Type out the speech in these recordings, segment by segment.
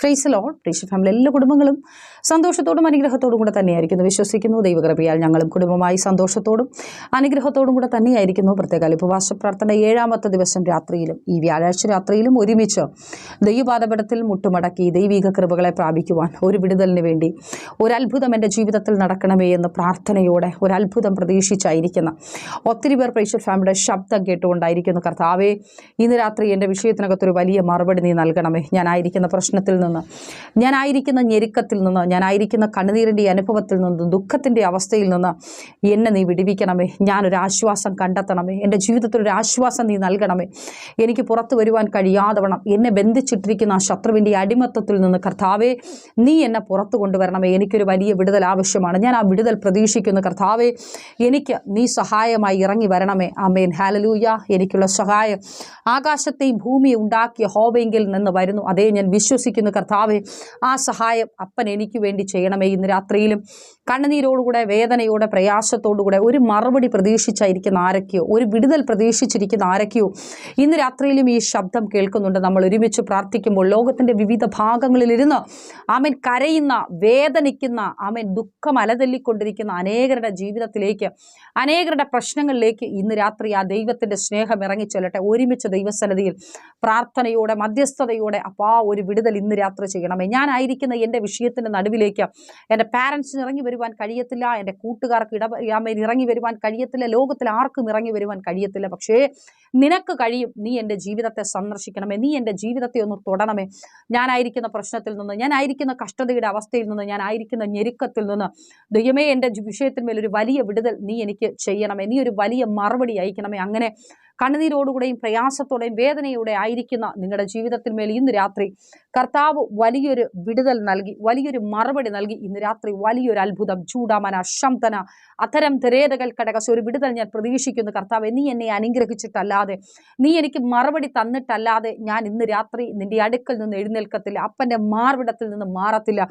Fries loan പ്രീഷ family എല്ലാ കുടുംബങ്ങളും സന്തോഷത്തോടും അനുഗ്രഹത്തോടും കൂടെ തന്നെയായിരിക്കുന്നു. വിശ്വസിക്കുന്നു. ദൈവകൃപയാൽ ഞങ്ങളും കുടുംബമായി സന്തോഷത്തോടും അനുഗ്രഹത്തോടും കൂടെ തന്നെയായിരിക്കുന്നു. പ്രത്യേക ഉപവാസ പ്രാർത്ഥന ഏഴാമത്തെ ദിവസം രാത്രിയിലും ഈ വ്യാഴാഴ്ച രാത്രിയിലും ഒരുമിച്ച് ദൈവപാദപടത്തിൽ മുട്ടുമടക്കി ദൈവിക കൃപകളെ പ്രാപിക്കുവാൻ ഒരു വിടുതലിന് വേണ്ടി ഒരു അത്ഭുതം എന്റെ ജീവിതത്തിൽ നടക്കണമേ എന്ന് പ്രാർത്ഥനയോടെ ഒരു അത്ഭുതം പ്രതീക്ഷിച്ചായിരിക്കുന്ന ഒത്തിരി പേർ പ്രേക്ഷർ ഫാമിലിയുടെ ശബ്ദം കേട്ടുകൊണ്ടായിരിക്കുന്നു. കർത്താവേ ഇന്ന് രാത്രി എന്റെ വിഷയത്തിനകത്തൊരു വലിയ മറുപടി നീ നൽകണമേ. ഞാനായിരിക്കുന്ന പ്രശ്നത്തിൽ നിന്ന് ഞാനായിരിക്കുന്ന ഞെരുക്കത്തിൽ നിന്ന് ഞാനായിരിക്കുന്ന കണ്ണുനീരിന്റെ അനുഭവത്തിൽ നിന്ന് ദുഃഖത്തിന്റെ അവസ്ഥയിൽ നിന്ന് എന്നെ നീ വിടിവിക്കണമേ. ഞാനൊരു ആശ്വാസം കണ്ടെത്തണമേ. എന്റെ ജീവിതത്തിൽ ഒരു ആശ്വാസം നീ നൽകണമേ. എനിക്ക് പുറത്തു വരുവാൻ കഴിയാതെ വണ്ണം എന്നെ ബന്ധിച്ചിട്ടിരിക്കുന്ന ആ ശത്രുവിന്റെ അടിമത്തത്തിൽ നിന്ന് കർത്താവേ നീ എന്നെ പുറത്തു കൊണ്ടുവരണമേ. എനിക്കൊരു വലിയ വിടുതൽ ആവശ്യമാണ്. ഞാൻ ആ വിടുതൽ പ്രതീക്ഷിക്കുന്നു കർത്താവേ. എനിക്ക് നീ സഹായമായി ഇറങ്ങി വരണമേ. ആമേൻ. ഹാലലൂയ എനിക്കുള്ള സഹായം. ആകാശത്തെയും ഭൂമിയും ഉണ്ടാക്കിയ ഹോബെങ്കിൽ നിന്ന് വരുന്നു. അതേ ഞാൻ വിശ്വസിക്കുന്നു കർത്താവെ ആ സഹായം അപ്പൻ എനിക്ക് വേണ്ടി ചെയ്യണമേ. ഇന്ന് രാത്രിയിലും കണ്ണുനീരോടുകൂടെ വേദനയോടെ പ്രയാസത്തോടുകൂടെ ഒരു മറുപടി പ്രതീക്ഷിച്ചായിരിക്കുന്ന ആരൊക്കെയോ ഒരു വിടുതൽ പ്രതീക്ഷിച്ചിരിക്കുന്ന ആരൊക്കെയോ ഇന്ന് രാത്രിയിലും ഈ ശബ്ദം കേൾക്കുന്നുണ്ട്. നമ്മൾ ഒരുമിച്ച് പ്രാർത്ഥിക്കുമ്പോൾ ലോകത്തിന്റെ വിവിധ ഭാഗങ്ങളിലിരുന്ന് ആമൻ കരയുന്ന വേദനിക്കുന്ന ആമൻ ദുഃഖം അലതല്ലിക്കൊണ്ടിരിക്കുന്ന അനേകരുടെ ജീവിതത്തിലേക്ക് അനേകരുടെ പ്രശ്നങ്ങളിലേക്ക് ഇന്ന് രാത്രി ആ ദൈവത്തിന്റെ സ്നേഹം ഇറങ്ങിച്ചൊല്ലട്ടെ. ഒരുമിച്ച് ദൈവസന്നിധിയിൽ പ്രാർത്ഥനയോടെ മധ്യസ്ഥതയോടെ അപ്പാ ഒരു വിടുതൽ ഇന്ന് ചെയ്യണമേ. ഞാനായിരിക്കുന്ന എന്റെ വിഷയത്തിന്റെ നടുവിലേക്ക് എന്റെ പാരൻസിന് ഇറങ്ങി വരുവാൻ കഴിയത്തില്ല. എന്റെ കൂട്ടുകാർക്ക് ഇട ഇറങ്ങി വരുവാൻ കഴിയത്തില്ല. ലോകത്തിൽ ആർക്കും ഇറങ്ങി വരുവാൻ കഴിയത്തില്ല. പക്ഷേ നിനക്ക് കഴിയും. നീ എന്റെ ജീവിതത്തെ സന്ദർശിക്കണമേ. നീ എന്റെ ജീവിതത്തെ ഒന്ന് തൊടണമേ. ഞാനായിരിക്കുന്ന പ്രശ്നത്തിൽ നിന്ന് ഞാനായിരിക്കുന്ന കഷ്ടതയുടെ അവസ്ഥയിൽ നിന്ന് ഞാനായിരിക്കുന്ന ഞെരുക്കത്തിൽ നിന്ന് ദൈവമേ എന്റെ വിഷയത്തിന്മേൽ ഒരു വലിയ വിടുതൽ നീ എനിക്ക് ചെയ്യണമേ. നീ ഒരു വലിയ മറുപടി അയക്കണമേ. അങ്ങനെ കണ്ണുനീരോടുകൂടെയും പ്രയാസത്തോടെയും വേദനയോടെ ആയിരിക്കുന്ന നിങ്ങളുടെ ജീവിതത്തിന് മേൽ ഇന്ന് രാത്രി കർത്താവ് വലിയൊരു വിടുതൽ നൽകി വലിയൊരു മറുപടി നൽകി. ഇന്ന് രാത്രി വലിയൊരു അത്ഭുതം ചൂടാമന ശംതന അത്തരം തിരേതകൾ കടകസ് ഒരു വിടുതൽ ഞാൻ പ്രതീക്ഷിക്കുന്നു കർത്താവ് നീ എന്നെ അനുഗ്രഹിച്ചിട്ടല്ലാതെ നീ എനിക്ക് മറുപടി തന്നിട്ടല്ലാതെ ഞാൻ ഇന്ന് രാത്രി നിന്റെ അടുക്കൽ നിന്ന് എഴുന്നേൽക്കത്തില്ല. അപ്പന്റെ മാർവിടത്തിൽ നിന്ന് മാറത്തില്ല.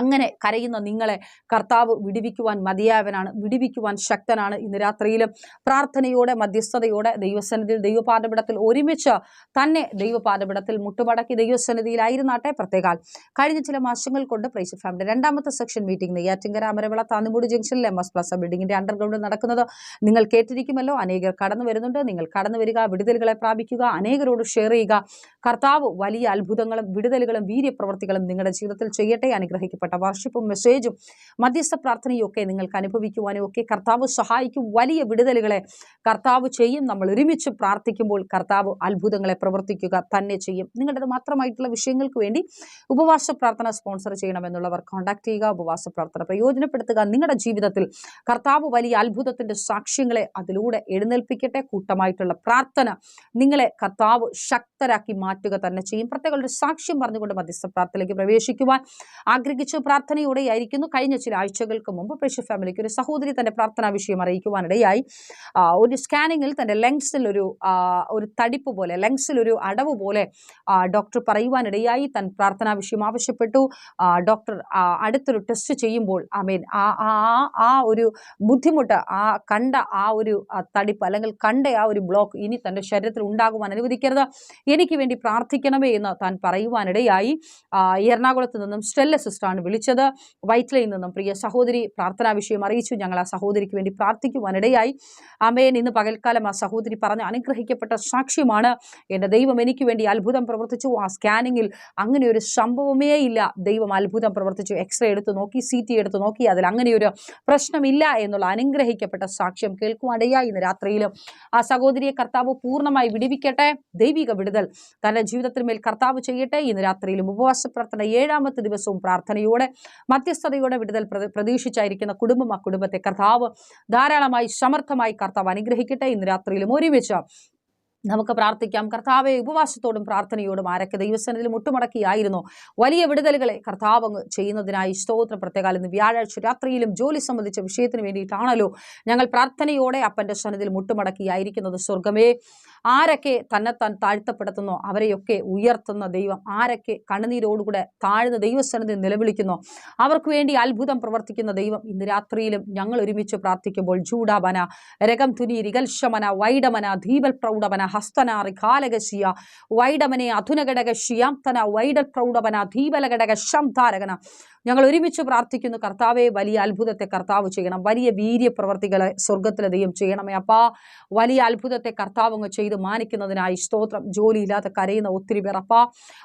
അങ്ങനെ കരയുന്ന നിങ്ങളെ കർത്താവ് വിടിവിക്കുവാൻ മതിയായവനാണ് വിടിവിക്കുവാൻ ശക്തനാണ്. ഇന്ന് രാത്രിയിലും പ്രാർത്ഥനയോടെ മധ്യസ്ഥതയോടെ ദൈവസന്നിധിയിൽ ദൈവപാദപിടത്തിൽ ഒരുമിച്ച് തന്നെ ദൈവപാദപിടത്തിൽ മുട്ടുമടക്കി ദൈവസന്നിധിയിലായിരുന്നാട്ടെ പ്രത്യേകാൽ. കഴിഞ്ഞ ചില മാസങ്ങൾ കൊണ്ട് പ്രൈസ് ഫാമിലി രണ്ടാമത്തെ സെക്ഷൻ മീറ്റിംഗ് നെയ്യാറ്റിങ്കര അമരവിള താന്നുമൂടി ജംഗ്ഷനിൽ എം എസ് പ്ലസ് ബിൽഡിങ്ങിന്റെ അണ്ടർഗ്രൗണ്ടിൽ നടക്കുന്നത് നിങ്ങൾ കേട്ടിരിക്കുമല്ലോ. അനേകർ കടന്നു വരുന്നുണ്ട്. നിങ്ങൾ കടന്നു വരിക വിടുതലുകളെ പ്രാപിക്കുക അനേകരോട് ഷെയർ ചെയ്യുക. കർത്താവ് വലിയ അത്ഭുതങ്ങളും വിടുതലുകളും വീര്യപ്രവർത്തികളും നിങ്ങളുടെ ജീവിതത്തിൽ ചെയ്യട്ടെ അനുഗ്രഹിക്കപ്പെട്ട വർഷിപ്പും മെസ്സേജും മധ്യസ്ഥ പ്രാർത്ഥനയും ഒക്കെ നിങ്ങൾക്ക് അനുഭവിക്കുവാനും ഒക്കെ കർത്താവ് സഹായിക്കും. വലിയ വിടുതലുകളെ കർത്താവ് ചെയ്യും. നമ്മൾ ഒരുമിച്ച് പ്രാർത്ഥിക്കുമ്പോൾ കർത്താവ് അത്ഭുതങ്ങളെ പ്രവർത്തിക്കുക തന്നെ ചെയ്യും. നിങ്ങളുടെ മാത്രമായിട്ടുള്ള വിഷയങ്ങൾക്ക് വേണ്ടി ഉപവാസ പ്രാർത്ഥന സ്പോൺസർ ചെയ്യണമെന്നുള്ളവർ കോൺടാക്ട് ചെയ്യുക. ഉപവാസ പ്രാർത്ഥന പ്രയോജനപ്പെടുത്തുക. നിങ്ങളുടെ ജീവിതത്തിൽ കർത്താവ് വലിയ അത്ഭുതത്തിന്റെ സാക്ഷ്യങ്ങളെ അതിലൂടെ എഴുന്നേൽപ്പിക്കട്ടെ. കൂട്ടമായിട്ടുള്ള പ്രാർത്ഥന നിങ്ങളെ കർത്താവ് ശക്തരാക്കി മാറ്റുക തന്നെ ചെയ്യും. പ്രത്യേക സാക്ഷ്യം പറഞ്ഞുകൊണ്ട് മധ്യസ്ഥ പ്രാർത്ഥനയിലേക്ക് പ്രവേശിക്കുവാൻ ആഗ്രഹിച്ച പ്രാർത്ഥനയോടെ ആയിരിക്കുന്നു കഴിഞ്ഞ ചില ആഴ്ചകൾക്ക് മുമ്പ് പ്രഷ്യ ഫാമിലിക്ക് ഒരു സഹോദരി തന്റെ പ്രാർത്ഥനാ വിഷയം അറിയിക്കുവാനിടയായി. ഒരു സ്കാനിങ്ങിൽ തന്റെ ലങ്സിൽ ഒരു ഒരു തടിപ്പ് പോലെ ലങ്സിൽ ഒരു അടവ് പോലെ ഡോക്ടർ പറയുവാനിടയായി. തൻ പ്രാർത്ഥനാ വിഷയം ആവശ്യപ്പെട്ടു. ഡോക്ടർ അടുത്തൊരു ടെസ്റ്റ് ചെയ്യുമ്പോൾ ഐ മീൻ ആ ആ- ഒരു ബുദ്ധിമുട്ട് ആ കണ്ട ആ ഒരു തടിപ്പ് അല്ലെങ്കിൽ കണ്ട ആ ഒരു ബ്ലോക്ക് ഇനി തന്റെ ശരീരത്തിൽ ഉണ്ടാകുവാൻ അനുവദിക്കരുത്. എനിക്ക് വേണ്ടി പ്രാർത്ഥിക്കണമേ എന്ന് താൻ പറയുവാനിടയായി. എറണാകുളത്ത് നിന്നും സ്റ്റെല്ല സിസ്റ്ററാണ് വിളിച്ചത്. വൈറ്റ്ലയിൽ നിന്നും പ്രിയ സഹോദരി പ്രാർത്ഥനാ വിഷയം അറിയിച്ചു. ഞങ്ങൾ ആ സഹോദരിക്ക് വേണ്ടി പ്രാർത്ഥിക്കുവാനിടയായി. അമേൻ ഇന്ന് പകൽക്കാലം ആ സഹോദരി പറഞ്ഞ അനുഗ്രഹിക്കപ്പെട്ട സാക്ഷ്യമാണ്. എന്റെ ദൈവം എനിക്ക് വേണ്ടി അത്ഭുതം പ്രവർത്തിച്ചു. ആ സ്കാനിങ്ങിൽ അങ്ങനെ ഒരു സംഭവമേ ഇല്ല. ദൈവം അത്ഭുതം പ്രവർത്തിച്ചു. എക്സ്റേ എടുത്ത് നോക്കി സി ടി എടുത്ത് നോക്കി അതിൽ അങ്ങനെയൊരു പ്രശ്നമില്ല എന്നുള്ള അനുഗ്രഹിക്കപ്പെട്ട സാക്ഷ്യം കേൾക്കുവാനിടയായി ഇന്ന് രാത്രിയിലും. ആ സഹോദരിയെ കർത്താവ് പൂർണമായി വിടിവിക്കട്ടെ. ദൈവിക വിടുതൽ തന്റെ ജീവിതത്തിന് മേൽ കർത്താവ് ചെയ്യട്ടെ. ഇന്ന് രാത്രിയിലും ഉപവാസ പ്രാർത്ഥന ഏഴാമത്തെ ദിവസവും പ്രാർത്ഥനയോടെ മധ്യസ്ഥതയോടെ വിടുതൽ പ്രത- പ്രതീക്ഷിച്ചായിരിക്കുന്ന കുടുംബം ആ കുടുംബത്തെ കർത്താവ് ധാരാളമായി സമർത്ഥമായി കർത്താവ് അനുഗ്രഹിക്കട്ടെ. ഇന്ന് രാത്രിയിലും ഒരുമിച്ച് നമുക്ക് പ്രാർത്ഥിക്കാം. കർത്താവെ ഉപവാസത്തോടും പ്രാർത്ഥനയോടും ആരൊക്കെ ദൈവസനത്തിൽ മുട്ടുമടക്കിയായിരുന്നു? വലിയ വിടുതലുകളെ കർത്താവ് ചെയ്യുന്നതിനായി സ്തോത്രം. പ്രത്യേകാലം ഇന്ന് വ്യാഴാഴ്ച രാത്രിയിലും ജോലി സംബന്ധിച്ച വിഷയത്തിന് വേണ്ടിയിട്ടാണല്ലോ ഞങ്ങൾ പ്രാർത്ഥനയോടെ അപ്പന്റെ സനത്തിൽ മുട്ടുമടക്കിയായിരിക്കുന്നത്. സ്വർഗമേ ആരൊക്കെ തന്നെത്താൻ താഴ്ത്തപ്പെടുത്തുന്നോ അവരെയൊക്കെ ഉയർത്തുന്ന ദൈവം ആരൊക്കെ കണ്ണുനീരോടുകൂടെ താഴ്ന്ന ദൈവസനത്തിൽ നിലവിളിക്കുന്നു അവർക്ക് വേണ്ടി അത്ഭുതം പ്രവർത്തിക്കുന്ന ദൈവം ഇന്ന് രാത്രിയിലും ഞങ്ങൾ ഒരുമിച്ച് പ്രാർത്ഥിക്കുമ്പോൾ ജൂഡാബന രകം തുനി രികൽഷമന വൈഡമന ധീപൽ പ്രൗഢമന ഹസ്തനാറി കാലകശിയ വൈഡമനെ അധുനഘടക ശിയാംതന വൈഡൽ പ്രൗഢവന ധീപലഘടക ശംധാരകന ഞങ്ങൾ ഒരുമിച്ച് പ്രാർത്ഥിക്കുന്നു കർത്താവെ വലിയ അത്ഭുതത്തെ കർത്താവ് ചെയ്യണം. വലിയ വീര്യ പ്രവർത്തികളെ സ്വർഗത്തിലെ ദൈവം ചെയ്യണമേ അപ്പാ. വലിയ അത്ഭുതത്തെ കർത്താവ് അങ്ങ് ചെയ്ത് മാനിക്കുന്നതിനായി സ്തോത്രം. ജോലിയില്ലാതെ കരയുന്ന ഒത്തിരി പേർ അപ്പാ.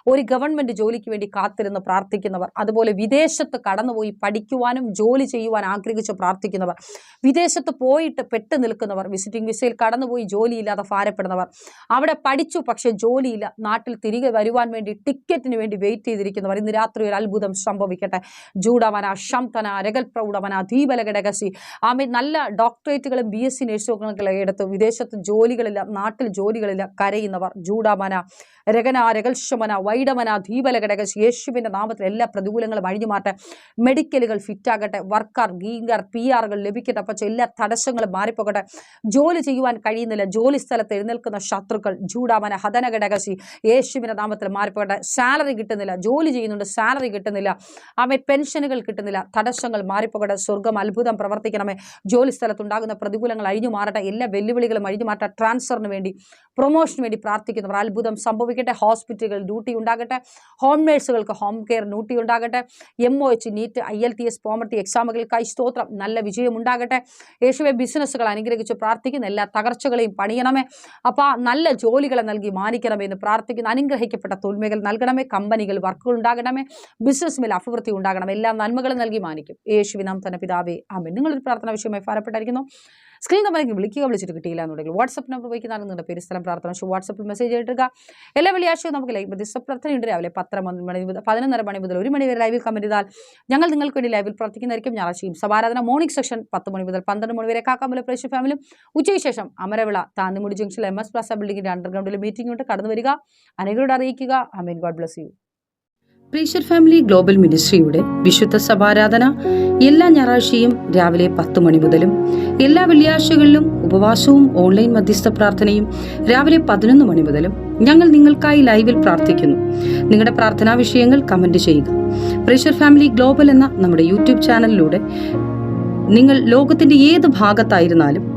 ഒരു ഗവൺമെന്റ് ജോലിക്ക് വേണ്ടി കാത്തിരുന്ന് പ്രാർത്ഥിക്കുന്നവർ അതുപോലെ വിദേശത്ത് കടന്നുപോയി പഠിക്കുവാനും ജോലി ചെയ്യുവാൻ ആഗ്രഹിച്ച് പ്രാർത്ഥിക്കുന്നവർ വിദേശത്ത് പോയിട്ട് പെട്ട് നിൽക്കുന്നവർ വിസിറ്റിംഗ് വിസയിൽ കടന്നുപോയി ജോലിയില്ലാതെ ഭാരപ്പെടുന്നവർ അവിടെ പഠിച്ചു പക്ഷെ ജോലിയില്ല. നാട്ടിൽ തിരികെ വരുവാൻ വേണ്ടി ടിക്കറ്റിന് വേണ്ടി വെയിറ്റ് ചെയ്തിരിക്കുന്നവർ ഇന്ന് രാത്രി ഒരു അത്ഭുതം സംഭവിക്കട്ടെ. ജൂഡവന ശംതന രഗൽ പ്രൗഢവന ദീപലഘടകസി ആമി നല്ല ഡോക്ടറേറ്റുകളും ബി എസ് സി നഴ്സുകളൊക്കെ എടുത്ത് വിദേശത്ത് ജോലികളില്ല നാട്ടിൽ ജോലികളില്ല കരയുന്നവർ. ജൂഡാമന രഗന രകൽശമന വൈഡമന ദീപലഘടകസി യേശുവിന്റെ നാമത്തിൽ എല്ലാ പ്രതികൂലങ്ങളും അഴിഞ്ഞു മാറ്റെ മെഡിക്കലുകൾ ഫിറ്റാകട്ടെ. വർക്കർ ഗീങ്കർ പി ആറുകൾ ലഭിക്കട്ടെ. പക്ഷേ എല്ലാ തടസ്സങ്ങളും മാറിപ്പോകട്ടെ. ജോലി ചെയ്യുവാൻ കഴിയുന്നില്ല. ജോലി സ്ഥലത്ത് എഴുന്നേൽക്കുന്ന ശത്രുക്കൾ ജൂഡാമന ഹതനഘടകശി യേശുവിന്റെ നാമത്തിൽ മാറിപ്പോകട്ടെ. സാലറി കിട്ടുന്നില്ല ജോലി ചെയ്യുന്നുണ്ട് സാലറി കിട്ടുന്നില്ല ആമെ പെൻഷനുകൾ കിട്ടുന്നില്ല തടസ്സങ്ങൾ മാറിപ്പോകട്ടെ. സ്വർഗം അത്ഭുതം പ്രവർത്തിക്കണമേ. ജോലി സ്ഥലത്തുണ്ടാകുന്ന പ്രതികൂലങ്ങൾ അഴിഞ്ഞു മാറട്ടെ. എല്ലാ വെല്ലുവിളികളും അഴിഞ്ഞു മാറട്ടെ ട്രാൻസ്ഫറിന് വേണ്ടി പ്രൊമോഷന് വേണ്ടി പ്രാർത്ഥിക്കുന്നവർ അത്ഭുതം സംഭവിക്കട്ടെ. ഹോസ്പിറ്റലുകൾ ഡ്യൂട്ടി ഉണ്ടാകട്ടെ. ഹോം നേഴ്സുകൾക്ക് ഹോം കെയർ ഡ്യൂട്ടി ഉണ്ടാകട്ടെ. M O H NEET I L T S പോമർട്ടി എക്സാമുകൾക്കായി സ്തോത്രം. നല്ല വിജയം ഉണ്ടാകട്ടെ. യേശുവെ ബിസിനസ്സുകൾ അനുഗ്രഹിച്ച് പ്രാർത്ഥിക്കുന്ന എല്ലാ തകർച്ചകളെയും പണിയണമേ. അപ്പോൾ നല്ല ജോലികളെ നൽകി മാനിക്കണമെന്ന് പ്രാർത്ഥിക്കുന്നു. അനുഗ്രഹിക്കപ്പെട്ട തൊന്മകൾ നൽകണമേ. കമ്പനികൾ വർക്കുകൾ ഉണ്ടാകണമേ. ബിസിനസ് മേൽ അഭിവൃദ്ധി ഉണ്ടാകണം. എല്ലാ നന്മകളും നൽകി മാനിക്കും. യേശുവിനാം തന്നെ പിതാവേ. ആമേ നിങ്ങളൊരു പ്രാർത്ഥന വിഷയമായി ഭാരപ്പെട്ടായിരിക്കുന്നു. സ്ക്രീൻ നമ്പറേക്ക് വിളിക്കുക. വിളിച്ചിട്ട് കിട്ടിയില്ല എന്നുണ്ടെങ്കിൽ വാട്സപ്പ് നമ്പർ ഉപയോഗിക്കുന്നതാണ് നിങ്ങളുടെ പേര് സ്ഥലം പ്രാർത്ഥന. പക്ഷേ വാട്സപ്പിൽ മെസ്സേജ് ഇട്ടുക എല്ലാ വെള്ളിയാഴ്ചയും നമുക്ക് ലൈവ് പ്രാർത്ഥന പ്രാർത്ഥനയുണ്ട് രാവിലെ പത്തര മണി മുതൽ പതിനൊന്നര മണി മുതൽ ഒരു മണി വരെ ലൈവിൽ കമന്റ് ചെയ്താൽ ഞങ്ങൾ നിങ്ങൾക്ക് വേണ്ടി ലൈവിൽ പ്രവർത്തിക്കുന്നതായിരിക്കും ഞായറാഴ്ചയും സഭാരാധന മോർണിംഗ് സെക്ഷൻ പത്ത് മണി മുതൽ പന്ത്രണ്ട് മണി വരെ കാക്കാമല പ്രേക്ഷ ഫാമിലും ഉച്ചയ്ക്ക് ശേഷം അമരവിള താന്നിമുടി ജംഗ്ഷനിൽ എം എസ് പ്ലാസ ബിൽഡിംഗിന്റെ അണ്ടർഗ്രൗണ്ടിൽ മീറ്റിംഗ് ഉണ്ട് കടന്നു വരിക. അനേകരോട് അറിയിക്കുക. അമീൻ God bless you pressure family global മിനിസ്ട്രിയുടെ വിശുദ്ധ സഭാരാധന എല്ലാ ഞായറാഴ്ചയും രാവിലെ പത്ത് മണി മുതലും എല്ലാ വെള്ളിയാഴ്ചകളിലും ഉപവാസവും ഓൺലൈൻ മധ്യസ്ഥ പ്രാർത്ഥനയും രാവിലെ പതിനൊന്ന് മണി മുതലും ഞങ്ങൾ നിങ്ങൾക്കായി ലൈവിൽ പ്രാർത്ഥിക്കുന്നു. നിങ്ങളുടെ പ്രാർത്ഥനാ വിഷയങ്ങൾ കമന്റ് ചെയ്യുക. പ്രീഷർ ഫാമിലി ഗ്ലോബൽ എന്ന നമ്മുടെ യൂട്യൂബ് ചാനലിലൂടെ നിങ്ങൾ ലോകത്തിന്റെ ഏത് ഭാഗത്തായിരുന്നാലും